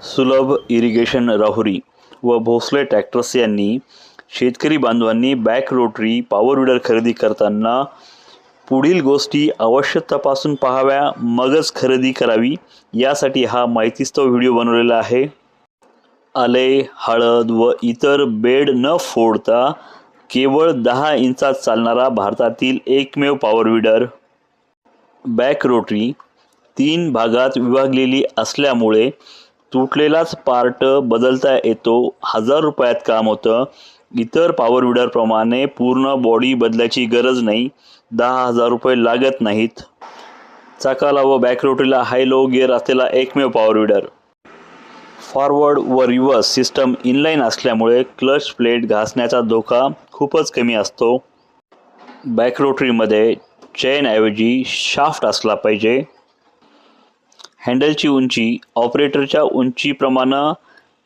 सुलभ इरिगेशन राहुरी व भोसले ट्रॅक्टर्स यांनी शेतकरी बांधवांनी बॅक रोटरी पॉवर विडर खरेदी करताना पुढील गोष्टी अवश्य तपासून पाहाव्या मगच खरेदी करावी यासाठी हा माहितीस्तव व्हिडिओ बनवलेला आहे. आले हळद व इतर बेड न फोडता केवळ दहा इंचात चालणारा भारतातील एकमेव पॉवर विडर बॅक रोटरी तीन भागात विभागलेली असल्यामुळे तुटलेलाच पार्ट बदलता येतो. हजार रुपयात काम होतं. इतर पॉवर विडरप्रमाणे पूर्ण बॉडी बदलायची गरज नाही. दहा हजार रुपये लागत नाहीत. चाकाला व बॅक रोटरीला हाय लो गिअर असलेला एकमेव पॉवर विडर फॉरवर्ड व रिव्हर्स सिस्टम इनलाईन असल्यामुळे क्लच प्लेट घासण्याचा धोका खूपच कमी असतो. बॅक रोटरीमध्ये चेनऐवजी शाफ्ट असला पाहिजे. हँडलची उंची ऑपरेटरच्या उंचीप्रमाणे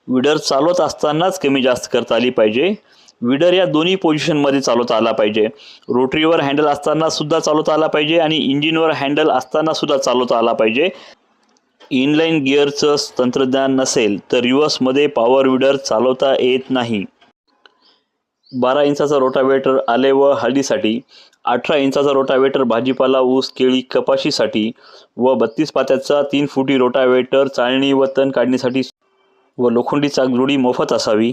विडर चालवत असतानाच कमी जास्त करता आली पाहिजे. विडर या दोन्ही पोझिशनमध्ये चालवता आला पाहिजे. रोटरीवर हँडल असताना सुद्धा चालवता आला पाहिजे आणि इंजिनवर हँडल असताना सुद्धा चालवता आला पाहिजे. इनलाईन गिअरचं तंत्रज्ञान नसेल तर रिव्हर्समध्ये पॉवर विडर चालवता येत नाही. बारा इंचाचा रोटावेटर आले व हळदीसाठी अठरा इंचाचा रोटावेटर भाजीपाला ऊस केळी कपाशीसाठी व बत्तीस पात्याचा तीन फुटी रोटावेटर चाळणी व तण काढणीसाठी व लोखंडी चाकजोडी मोफत असावी.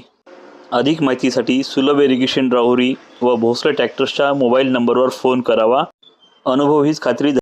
अधिक माहितीसाठी सुलभ इरिगेशन राहुरी व भोसले ट्रॅक्टर्सच्या मोबाईल नंबरवर फोन करावा. अनुभव हीच खात्री